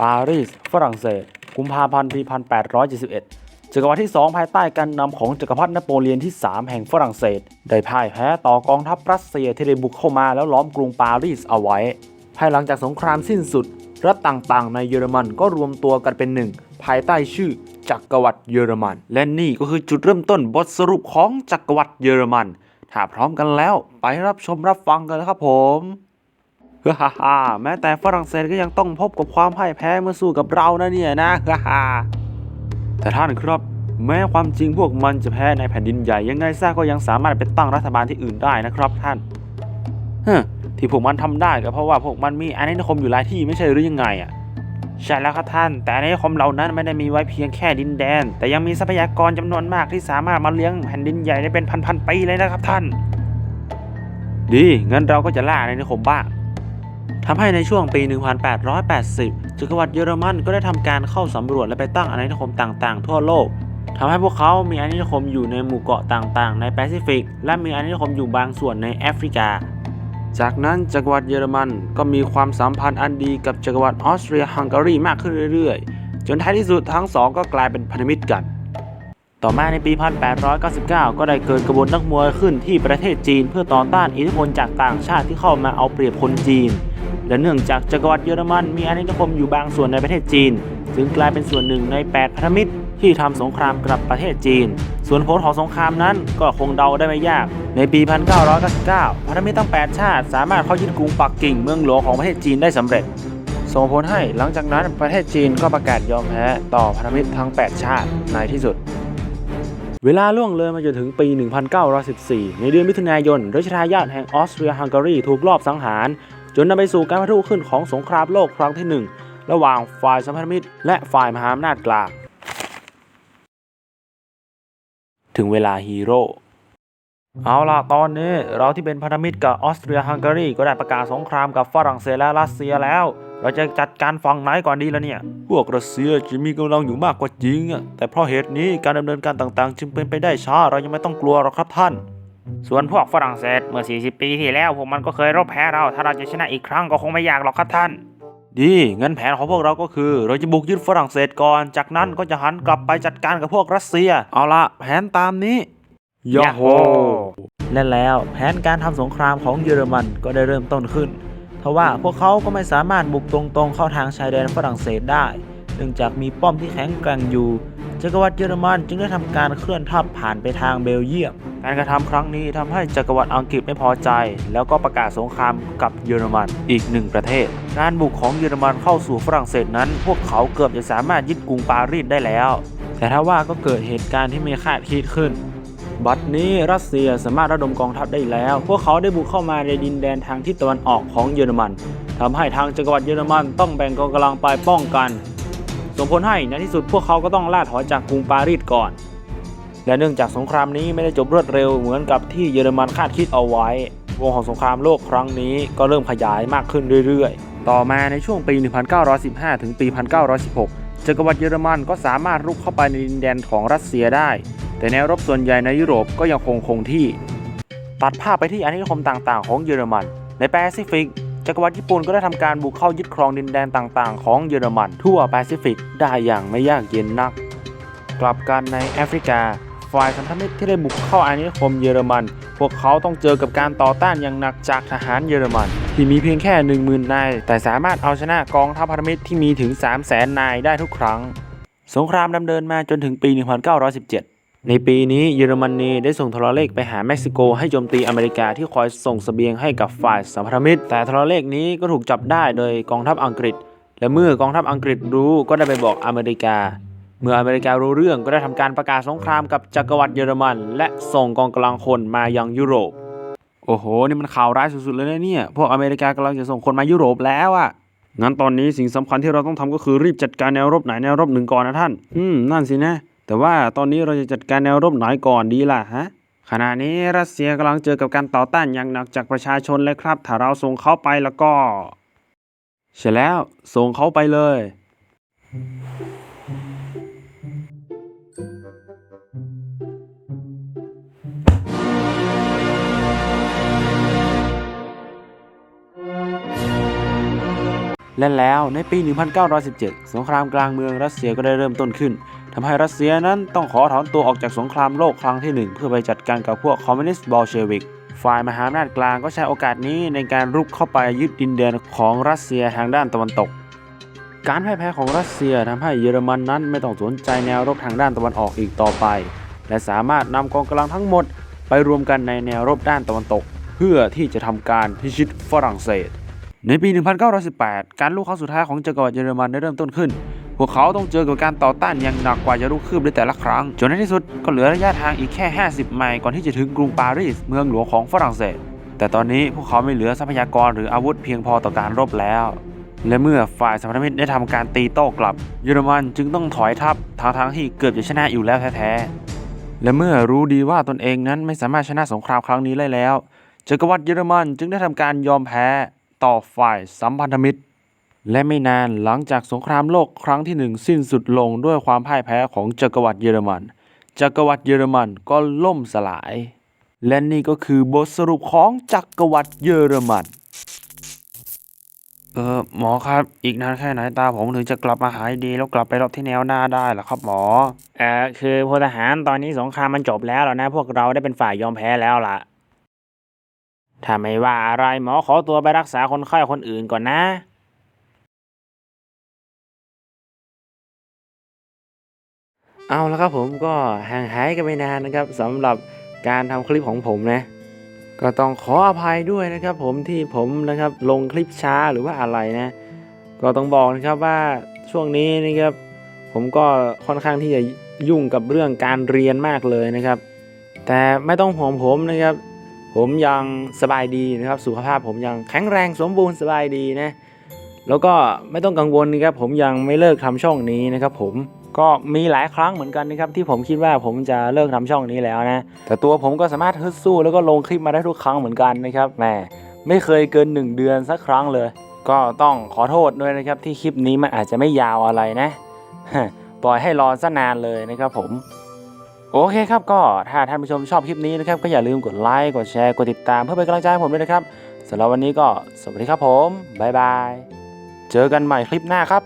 ปารีส ฝรั่งเศส กุมภาพันธ์ปี 1871จักรวรรดิที่ 2 ภายใต้การนำของจักรพรรดินโปเลียนที่ 3 แห่งฝรั่งเศส ได้พ่ายแพ้ต่อกองทัพรัสเซียที่ได้บุกเข้ามาแล้วล้อมกรุงปารีสเอาไว้ ภายหลังจากสงครามสิ้นสุด รัฐต่างๆ ในเยอรมันก็รวมตัวกันเป็นหนึ่ง ภายใต้ชื่อจักรวรรดิเยอรมัน และนี่ก็คือจุดเริ่มต้นบทสรุปของจักรวรรดิเยอรมันถ้าพร้อมกันแล้วไปรับชมรับฟังกันเลยครับผม ฮ่าฮ่าแม้แต่ฝรั่งเศสก็ยังต้องพบกับความพ่ายแพ้เมื่อสู้กับเรานะเนี่ยนะฮ่าฮ่าแต่ท่านครับแม้ความจริงพวกมันจะแพ้ในแผ่นดินใหญ่ยังไงซะก็ยังสามารถไปตั้งรัฐบาลที่อื่นได้นะครับท่านเฮ้อที่พวกมันทำได้ก็เพราะว่าพวกมันมีอาณานิคมอยู่หลายที่ไม่ใช่หรือยังไงอะใช่แล้วครับท่าน แต่อาณานิคมเหล่านั้นไม่ได้มีไว้เพียงแค่ดินแดน แต่ยังมีทรัพยากรจำนวนมากที่สามารถมาเลี้ยงแผ่นดินใหญ่ได้เป็นพันๆปีเลยนะครับท่าน ดีงั้นเราก็จะล่าอาณานิคมบ้าง ทำให้ในช่วงปี 1880จักรวรรดิเยอรมันก็ได้ทำการเข้าสำรวจและไปตั้งอาณานิคมต่างๆ ทั่วโลกทำให้พวกเขามีอาณานิคมอยู่ในหมู่เกาะต่างๆ ในแปซิฟิก และมีอาณานิคมอยู่บางส่วนในแอฟริกา จากนั้นจักรวรรดิเยอรมันก็มีความสัมพันธ์อันดีกับจักรวรรดิออสเตรียฮังการีมากขึ้นเรื่อยๆ จนท้ายที่สุดทั้งสองก็กลายเป็นพันธมิตรกัน ต่อมาในปี 1899 ก็ได้เกิดกระบวนนักมวยขึ้นที่ประเทศจีน เพื่อต่อต้านอิทธิพลจากต่างชาติที่เข้ามาเอาเปรียบคนจีน และเนื่องจากจักรวรรดิเยอรมันมีอาณานิคมอยู่บางส่วนในประเทศจีน จึงกลายเป็นส่วนหนึ่งใน 8 พันธมิตรที่ทำสงครามกับประเทศจีน ส่วนผลของสงครามนั้นก็คงเดาได้ไม่ยาก ในปี 1999 พันธมิตรทั้ง 8 ชาติ สามารถเข้ายึดกรุงปักกิ่งเมืองหลวงของประเทศจีนได้สำเร็จ ส่งผลให้หลังจากนั้นประเทศจีนก็ประกาศยอมแพ้ต่อพันธมิตรทั้ง 8 ชาติในที่สุดเวลาล่วงเลยมาจนถึงปี 1914 ในเดือนมิถุนายนรัชทายาทแห่งออสเตรียฮังการีถูกลอบสังหาร จนนำไปสู่การปะทุขึ้นของสงครามโลกครั้งที่หนึ่งระหว่างฝ่ายสัมพันธมิตร และฝ่ายมหาอำนาจกลาง ถึงเวลาฮีโร่เอาล่ะ ตอนนี้เราที่เป็นพันธมิตรกับออสเตรียฮังการีก็ได้ประกาศสงครามกับฝรั่งเศสและรัสเซียแล้ว เราจะจัดการฝั่งไหนก่อนดีล่ะเนี่ย พวกรัสเซียจะมีกำลังอยู่มากกว่าจริงอะแต่เพราะเหตุนี้การดำเนินการต่างๆ จึงเป็นไปได้ช้าเรายังไม่ต้องกลัวหรอกครับท่าน ส่วนพวกฝรั่งเศสเมื่อ 40 ปีที่แล้วพวกมันก็เคยรบแพ้เรา ถ้าเราจะชนะอีกครั้งก็คงไม่ยากหรอกครับท่าน ดีงั้นแผนของพวกเราก็คือ เราจะบุกยึดฝรั่งเศสก่อน จากนั้นก็จะหันกลับไปจัดการกับพวกรัสเซีย เอาละแผนตามนี้ยาโฮและแล้วแผนการทำสงครามของเยอรมันก็ได้เริ่มต้นขึ้นทว่าพวกเขาก็ไม่สามารถบุกตรงๆ เข้าทางชายแดนฝรั่งเศสได้ เนื่องจากมีป้อมที่แข็งแกร่งอยู่จักรวรรดิเยอรมันจึงได้ทำการเคลื่อนทัพผ่านไปทางเบลเยียม การกระทำครั้งนี้ทำให้จักรวรรดิอังกฤษไม่พอใจ แล้วก็ประกาศสงครามกับเยอรมันอีกหนึ่งประเทศ การบุกของเยอรมันเข้าสู่ฝรั่งเศสนั้น พวกเขาเกือบจะสามารถยึดกรุงปารีสได้แล้ว แต่ถ้าว่าก็เกิดเหตุการณ์ที่ไม่คาดคิดขึ้น บัดนี้รัสเซียสามารถระดมกองทัพได้แล้ว พวกเขาได้บุกเข้ามาในดินแดนทางทิศตะวันออกของเยอรมันทำให้ทางจักรวรรดิเยอรมันต้องแบ่งกองกำลังไปป้องกันส่งผลให้ในที่สุดพวกเขาก็ต้องล่าถอยจากกรุงปารีสก่อน และเนื่องจากสงครามนี้ไม่ได้จบรวดเร็วเหมือนกับที่เยอรมันคาดคิดเอาไว้ วงของสงครามโลกครั้งนี้ก็เริ่มขยายมากขึ้นเรื่อยๆ ต่อมาในช่วงปี 1915 ถึงปี 1916 จักรวรรดิเยอรมันก็สามารถรุกเข้าไปในดินแดนของรัสเซียได้ แต่แนวรบส่วนใหญ่ในยุโรปก็ยังคงคงที่ ตัดภาพไปที่อาณานิคมต่างๆ ของเยอรมัน ในแปซิฟิกจักรวรรดิญี่ปุ่นก็ได้ทำการบุกเข้ายึดครองดินแดนต่างๆ ของเยอรมันทั่วแปซิฟิกได้อย่างไม่ยากเย็นนัก กลับกันในแอฟริกา ฝ่ายพันธมิตรที่ได้บุกเข้าอาณานิคมเยอรมัน พวกเขาต้องเจอกับการต่อต้านอย่างหนักจากทหารเยอรมัน ที่มีเพียงแค่ 10,000 นาย แต่สามารถเอาชนะกองทัพพันธมิตรที่มีถึง 300,000 นายได้ทุกครั้ง สงครามดำเนินมาจนถึงปี 1917 ในปีนี้เยอรมนีได้ส่งโทรเลขไปหาเม็กซิโกให้โจมตีอเมริกาที่คอยส่งเสบียงให้กับฝ่ายสัมพันธมิตร แต่โทรเลขนี้ก็ถูกจับได้โดยกองทัพอังกฤษ และเมื่อกองทัพอังกฤษรู้ก็ได้ไปบอกอเมริกา เมื่ออเมริการู้เรื่องก็ได้ทำการประกาศสงครามกับจักรวรรดิเยอรมัน และส่งกองกำลังคนมายังยุโรป โอ้โห นี่มันข่าวร้ายสุดๆเลยนะเนี่ย พวกอเมริกากำลังจะส่งคนมายุโรปแล้วอะงั้นตอนนี้สิ่งสำคัญที่เราต้องทำก็คือรีบจัดการแนวรบไหนแนวรบหนึ่งก่อนนะท่าน อืม นั่นสินะ แต่ว่าตอนนี้เราจะจัดการแนวรบไหนก่อนดีล่ะฮะ ขณะนี้รัสเซียกำลังเจอกับการต่อต้านอย่างหนักจากประชาชนเลยครับ ถ้าเราส่งเขาไปแล้วก็ ใช่แล้ว ส่งเขาไปเลย และแล้วในปี 1917 สงครามกลางเมืองรัสเซียก็ได้เริ่มต้นขึ้นทำให้รัสเซียนั้นต้องขอถอนตัวออกจากสงครามโลกครั้งที่หนึ่งเพื่อไปจัดการกับพวกคอมมิวนิสต์บอลเชวิกฝ่ายมหาอำนาจกลางก็ใช้โอกาสนี้ในการรุกเข้าไปยึดดินแดนของรัสเซียทางด้านตะวันตก การพ่ายแพ้ของรัสเซียทำให้เยอรมันนั้นไม่ต้องสนใจแนวรบทางด้านตะวันออกอีกต่อไป และสามารถนำกองกำลังทั้งหมด ไปรวมกันในแนวรบด้านตะวันตก เพื่อที่จะทำการพิชิตฝรั่งเศส ในปี 1918 การลุกครั้งสุดท้ายของจักรวรรดิเยอรมันได้เริ่มต้นขึ้น พวกเขาต้องเจอกับการต่อต้านอย่างหนักกว่าจะลุกคืบในแต่ละครั้ง จนในที่สุดก็เหลือระยะทางอีกแค่ 50 ไมล์ก่อนที่จะถึงกรุงปารีส เมืองหลวงของฝรั่งเศส แต่ตอนนี้พวกเขาไม่เหลือทรัพยากรหรืออาวุธเพียงพอต่อการรบแล้ว และเมื่อฝ่ายสัมรมิตรได้ทำการตีโต้กลับ เยอรมันจึงต้องถอยทัพทางๆที่เกือบจะชนะอยู่แล้วแท้ๆ และเมื่อรู้ดีว่าตนเองนั้นไม่สามารถชนะสงครามครั้งนี้ได้แล้ว จักรวรรดิเยอรมันจึงได้ทำการยอมแพ้ ต่อฝ่ายสัมพันธมิตร และไม่นานหลังจากสงครามโลกครั้งที่หนึ่งสิ้นสุดลงด้วยความพ่ายแพ้ของจักรวรรดิเยอรมัน จักรวรรดิเยอรมันก็ล่มสลาย และนี่ก็คือบทสรุปของจักรวรรดิเยอรมัน เออหมอครับ อีกนานแค่ไหนตาผมถึงจะกลับมาหายดีแล้วกลับไปรบที่แนวหน้าได้ล่ะครับหมอ เออคือพลทหารตอนนี้สงครามมันจบแล้วแล้วนะ พวกเราได้เป็นฝ่ายยอมแพ้แล้วล่ะ ถ้าไม่ว่าอะไรหมอขอตัวไปรักษาคนไข้คนอื่นก่อนนะเอาและครับผมก็ห่างหายกันไปนานนะครับสำหรับการทำคลิปของผมนะ ก็ต้องขออภัยด้วยนะครับ ผมที่ผมนะครับลงคลิปช้าหรือว่าอะไรนะ ก็ต้องบอกนะครับว่าช่วงนี้นะครับ ผมก็ค่อนข้างที่จะยุ่งกับเรื่องการเรียนมากเลยนะครับ แต่ไม่ต้องห่วงผมนะครับ ผมยังสบายดีนะครับ สุขภาพผมยังแข็งแรงสมบูรณ์สบายดีนะ แล้วก็ไม่ต้องกังวลนะครับ ผมยังไม่เลิกทำช่องนี้นะครับ ผมก็มีหลายครั้งเหมือนกันนะครับที่ผมคิดว่าผมจะเลิกทำช่องนี้แล้วนะ แต่ตัวผมก็สามารถฮึดสู้แล้วก็ลงคลิปมาได้ทุกครั้งเหมือนกันนะครับแหมไม่เคยเกิน 1 เดือนสักครั้งเลย ก็ต้องขอโทษด้วยนะครับที่คลิปนี้มันอาจจะไม่ยาวอะไรนะ ปล่อยให้รอซะนานเลยนะครับผม โอเคครับก็ถ้าท่านผู้ชมชอบคลิปนี้นะครับก็อย่าลืมกดไลค์กดแชร์กดติดตามเพื่อเป็นกำลังใจให้ผมด้วยนะครับสำหรับวันนี้ก็สวัสดีครับผมบ๊ายบาย เจอกันใหม่คลิปหน้าครับ